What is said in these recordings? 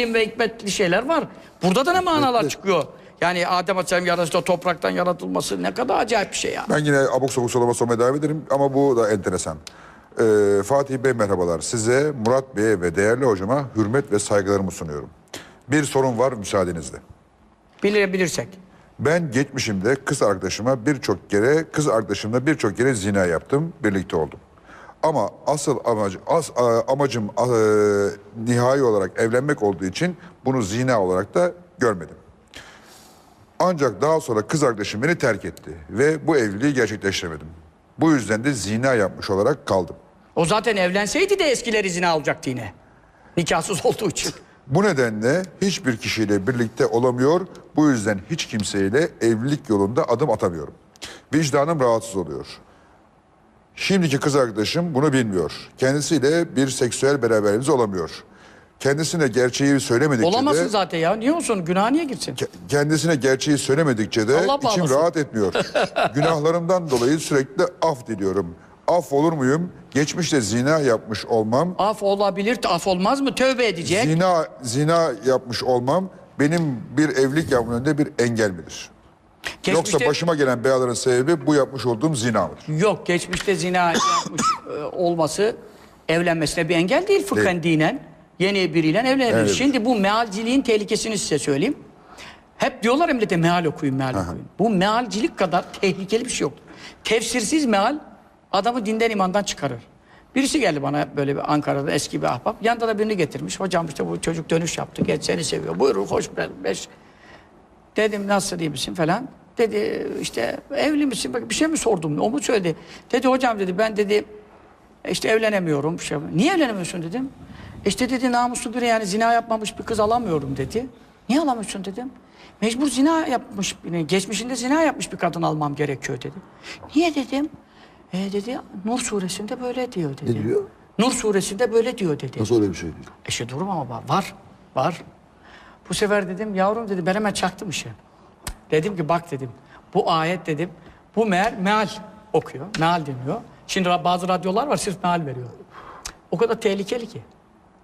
ve hikmetli şeyler var. Burada da ne manalar çıkıyor? Yani Adem Aleyhisselam yarasında topraktan yaratılması ne kadar acayip bir şey ya. Ben yine abuk sabuk soruma sormaya devam ederim ama bu da enteresan. Ee, Fatih Bey merhabalar. Size, Murat Bey'e ve değerli hocama hürmet ve saygılarımı sunuyorum. Bir sorun var müsaadenizle. Bilebilirsek. Ben geçmişimde kız arkadaşıma birçok kere, kız arkadaşımla birçok kere zina yaptım, birlikte oldum. Ama asıl amacı, as, a- amacım a- e, nihai olarak evlenmek olduğu için bunu zina olarak da görmedim. Ancak daha sonra kız arkadaşım beni terk etti ve bu evliliği gerçekleştiremedim. Bu yüzden de zina yapmış olarak kaldım. O zaten evlenseydi de eskileri zina olacaktı yine. Nikahsız olduğu için. Bu nedenle hiçbir kişiyle birlikte olamıyor. Bu yüzden hiç kimseyle evlilik yolunda adım atamıyorum. Vicdanım rahatsız oluyor. Şimdiki kız arkadaşım bunu bilmiyor. Kendisiyle bir seksüel beraberliğimiz olamıyor. Kendisine gerçeği söylemedikçe Olamazsın de zaten ya. Niye olsun? Günah niye girsin? ke- kendisine gerçeği söylemedikçe de Allah içim bağlasın. rahat etmiyor. Günahlarımdan dolayı sürekli af diliyorum. Af olur muyum? Geçmişte zina yapmış olmam Af olabilir, af olmaz mı? Tövbe edecek. Zina zina yapmış olmam benim bir evlilik yapmamın önünde bir engel midir? Geçmişte, Yoksa başıma gelen belaların sebebi bu yapmış olduğum zina mıdır? Yok, geçmişte zina yapmış e, olması evlenmesine bir engel değil fıkhen dinen. Yeni biriyle evlenebilir. Evet. Şimdi bu mealciliğin tehlikesini size söyleyeyim. Hep diyorlar ya millete meal okuyun, meal okuyun. Bu mealcilik kadar tehlikeli bir şey yok. Tefsirsiz meal adamı dinden imandan çıkarır. Birisi geldi bana böyle bir Ankara'da eski bir ahbap. Yanında da birini getirmiş. Hocam işte bu çocuk dönüş yaptı. Geç seni seviyor. Buyurun hoş beş. Dedim nasıl iyi misin falan. Dedi işte evli misin? Bak, Bir şey mi sordum? O mu söyledi? Dedi hocam dedi ben dedi işte evlenemiyorum. Şey. Niye evlenemiyorsun dedim. İşte dedi namuslu biri yani zina yapmamış bir kız alamıyorum dedi. Niye alamıyorsun dedim. Mecbur zina yapmış, geçmişinde zina yapmış bir kadın almam gerekiyor dedi. Niye dedim. E dedi Nur suresinde böyle diyor dedi. Ne diyor? Nur suresinde böyle diyor dedi. Nasıl öyle bir şey diyor? İşte durum ama var. Var. Bu sefer dedim yavrum dedi ben hemen çaktım işe. Dedim ki bak dedim bu ayet dedim bu meal, meal okuyor. Meal deniyor. Şimdi bazı radyolar var sırf meal veriyor. O kadar tehlikeli ki.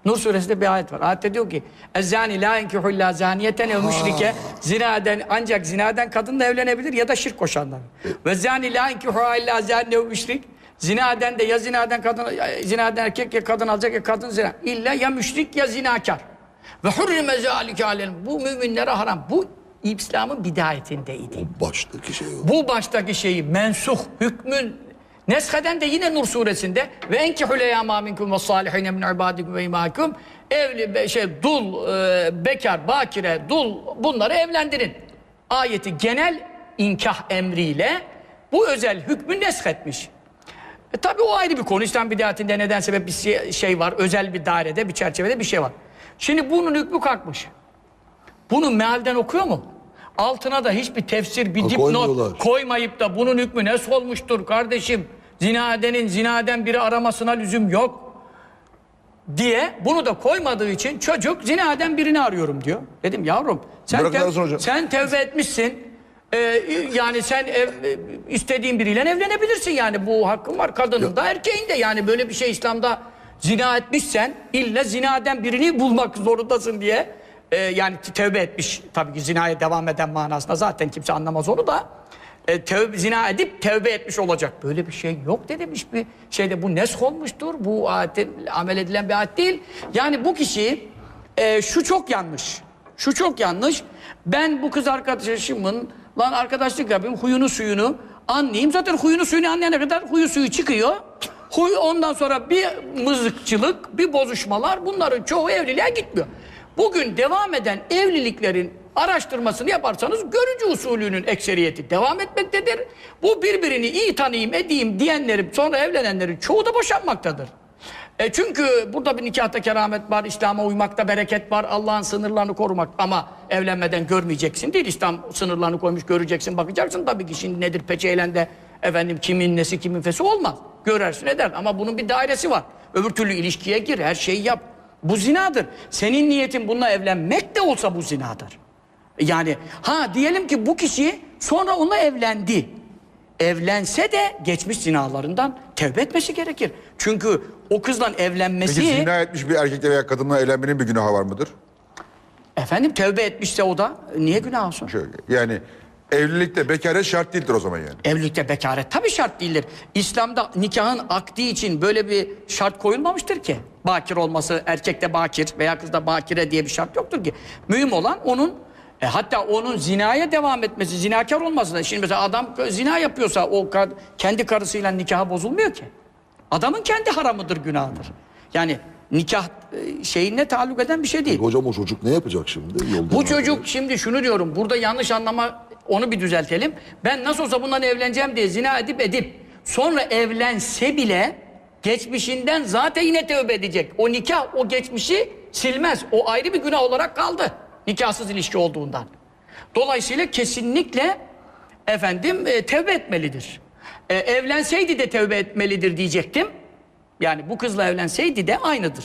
Nur suresinde bir ayet var. Ayette diyor ki Ezzani la enkihu illa zaniyeten ev müşrike zinaden ancak zinaden kadınla evlenebilir ya da şirk koşanlar. Ve zani la enkihu illa zani ev müşrik zinaden de ya zinaden kadın zinaden erkek ya kadın alacak ya kadın zina. İlla ya müşrik ya zinakar. Ve hurrime zalike alel. Bu müminlere haram. Bu İslam'ın bidayetindeydi. Baştaki şey o. Bu baştaki şeyi mensuh hükmün nesheden de yine Nur suresinde ve enkihul eyyama minkum ve salihine min ibadikum ve imakum evli be, şey dul e, bekar bakire dul bunları evlendirin. Ayeti genel inkah emriyle bu özel hükmü neshetmiş. E tabi o ayrı bir konu. İslam bidayetinde neden sebep bir şey- şey var. Özel bir dairede, bir çerçevede bir şey var. Şimdi bunun hükmü kalkmış. Bunu mealden okuyor mu? Altına da hiçbir tefsir, bir Ha, dipnot koymayıp da bunun hükmü ne olmuştur kardeşim? Zinadenin zinaden biri aramasına lüzum yok diye bunu da koymadığı için çocuk zinaden birini arıyorum diyor. Dedim yavrum sen, tev- sen tevbe etmişsin. Ee, yani sen ev, istediğin biriyle evlenebilirsin yani bu hakkın var kadının da erkeğin de yani böyle bir şey İslam'da zina etmişsen illa zinaden birini bulmak zorundasın diye e, yani tevbe etmiş tabii ki zinaya devam eden manasında zaten kimse anlamaz onu da e, tevbe, zina edip tevbe etmiş olacak. Böyle bir şey yok de demiş bir şeyde bu nesk olmuştur. Bu ayetin amel edilen bir ayet değil. Yani bu kişi e, şu çok yanlış. Şu çok yanlış. Ben bu kız arkadaşımın lan arkadaşlık yapayım huyunu suyunu anlayayım. Zaten huyunu suyunu anlayana kadar huyu suyu çıkıyor. Huy ondan sonra bir mızıkçılık, bir bozuşmalar bunların çoğu evliliğe gitmiyor. Bugün devam eden evliliklerin araştırmasını yaparsanız görücü usulünün ekseriyeti devam etmektedir. Bu birbirini iyi tanıyayım edeyim diyenlerin sonra evlenenlerin çoğu da boşanmaktadır. E çünkü burada bir nikahta keramet var, İslam'a uymakta bereket var, Allah'ın sınırlarını korumak ama evlenmeden görmeyeceksin değil. İslam sınırlarını koymuş göreceksin, bakacaksın tabii ki şimdi nedir peçeyle de efendim kimin nesi kimin fesi olmaz. Görersin eder ama bunun bir dairesi var. Öbür türlü ilişkiye gir, her şeyi yap. Bu zinadır. Senin niyetin bununla evlenmek de olsa bu zinadır. Yani ha diyelim ki bu kişi sonra onunla evlendi. Evlense de geçmiş zinalarından tevbe etmesi gerekir. Çünkü o kızla evlenmesi... Peki zina etmiş bir erkekle veya kadınla evlenmenin bir günahı var mıdır? Efendim tövbe etmişse o da niye günah olsun? Şöyle, yani evlilikte bekaret şart değildir o zaman yani. Evlilikte bekaret tabii şart değildir. İslam'da nikahın akdi için böyle bir şart koyulmamıştır ki. Bakir olması, erkekte bakir veya kızda bakire diye bir şart yoktur ki. Mühim olan onun e, hatta onun zinaya devam etmesi, zinakar olması da. Şimdi mesela adam zina yapıyorsa o kad- kendi karısıyla nikahı bozulmuyor ki. Adamın kendi haramıdır, günahıdır. Yani nikah e, şeyine taalluk eden bir şey değil. Hocam o çocuk ne yapacak şimdi? Yolda Bu çocuk şimdi şunu diyorum burada yanlış anlama onu bir düzeltelim. Ben nasıl olsa bundan evleneceğim diye zina edip edip sonra evlense bile geçmişinden zaten yine tövbe edecek. O nikah o geçmişi silmez. O ayrı bir günah olarak kaldı. Nikahsız ilişki olduğundan. Dolayısıyla kesinlikle efendim e, tövbe etmelidir. E, evlenseydi de tövbe etmelidir diyecektim. Yani bu kızla evlenseydi de aynıdır.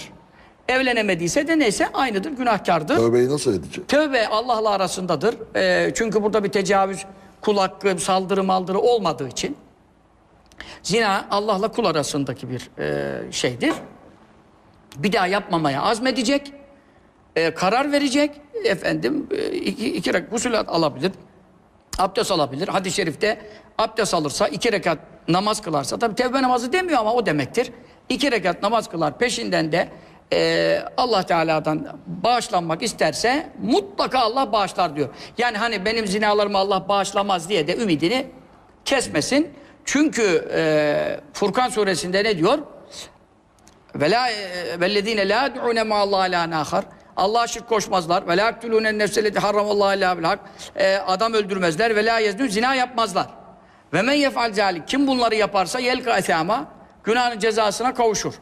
Evlenemediyse de neyse aynıdır, günahkardır. Tövbeyi nasıl edecek? Tövbe Allah'la arasındadır. Ee, çünkü burada bir tecavüz, kul hakkı, saldırı maldırı olmadığı için. Zina Allah'la kul arasındaki bir e, şeydir. Bir daha yapmamaya azmedecek. e, karar verecek. Efendim e, iki, iki rekat gusül alabilir. Abdest alabilir. Hadis-i şerifte abdest alırsa iki rekat namaz kılarsa tabi tevbe namazı demiyor ama o demektir. İki rekat namaz kılar peşinden de e, Allah Teala'dan bağışlanmak isterse mutlaka Allah bağışlar diyor. Yani hani benim zinalarımı Allah bağışlamaz diye de ümidini kesmesin. Çünkü e, Furkan suresinde ne diyor? Ve la vellezine la yad'une ma Allah la nahar. Allah'a şirk koşmazlar. Ve la yaktulûne nefseleti harramallahu illa bil. Ee, adam öldürmezler ve la zina yapmazlar. Ve men yef'al. Kim bunları yaparsa yelka esâma günahın cezasına kavuşur.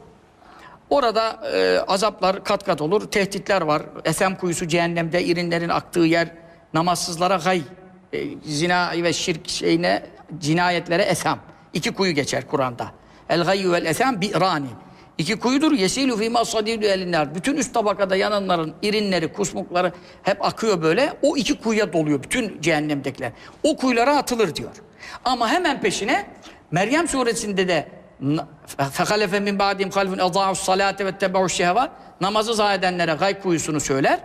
Orada e, azaplar kat kat olur. Tehditler var. Esem kuyusu cehennemde irinlerin aktığı yer. Namazsızlara gay. E, zina ve şirk şeyine cinayetlere esem. İki kuyu geçer Kur'an'da. El gayyu vel esem bi'rani. İki kuyudur. Yesilu fîmâ sadîdü elinler. Bütün üst tabakada yananların irinleri, kusmukları hep akıyor böyle. O iki kuyuya doluyor bütün cehennemdekiler. O kuyulara atılır diyor. Ama hemen peşine Meryem suresinde de فَخَلَفَ مِنْ بَعْدِهِمْ خَلْفٌ اَضَاعُوا الصَّلَاةَ وَاتَّبَعُوا الشَّهَوَاتِ Namazı zayi edenlere gay kuyusunu söyler.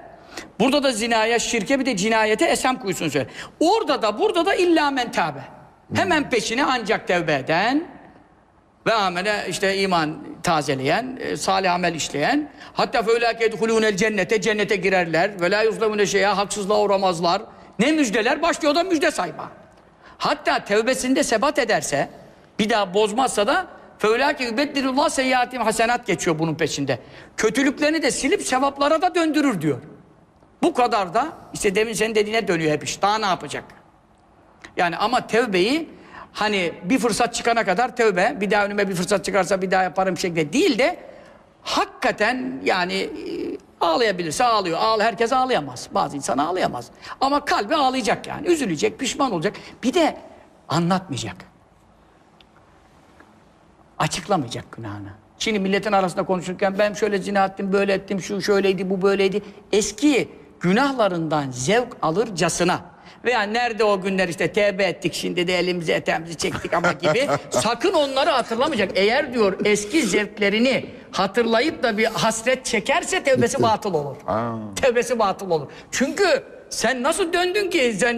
Burada da zinaya, şirke bir de cinayete esem kuyusunu söyler. Orada da burada da illa men tâbe. Hemen peşine ancak tevbe eden ve amele işte iman tazeleyen, e, salih amel işleyen hatta feulâke edhulûnel cennete cennete girerler ve lâ yuzlemune şey'a haksızlığa uğramazlar. Ne müjdeler? Başlıyor da müjde sayma. Hatta tevbesinde sebat ederse bir daha bozmazsa da feulâke yübeddirullah seyyiatim hasenat geçiyor bunun peşinde. Kötülüklerini de silip sevaplara da döndürür diyor. Bu kadar da işte demin senin dediğine dönüyor hep iş. Daha ne yapacak? Yani ama tevbeyi hani bir fırsat çıkana kadar tövbe, bir daha önüme bir fırsat çıkarsa bir daha yaparım şeklinde değil de hakikaten yani e, ağlayabilirse ağlıyor. Ağla, herkes ağlayamaz. Bazı insan ağlayamaz. Ama kalbi ağlayacak yani. Üzülecek, pişman olacak. Bir de anlatmayacak. Açıklamayacak günahını. Şimdi milletin arasında konuşurken ben şöyle zina ettim, böyle ettim, şu şöyleydi, bu böyleydi. Eski günahlarından zevk alırcasına veya nerede o günler işte tevbe ettik şimdi de elimizi etemizi çektik ama gibi sakın onları hatırlamayacak. Eğer diyor eski zevklerini hatırlayıp da bir hasret çekerse tevbesi batıl olur. Tevbesi batıl olur. Çünkü sen nasıl döndün ki sen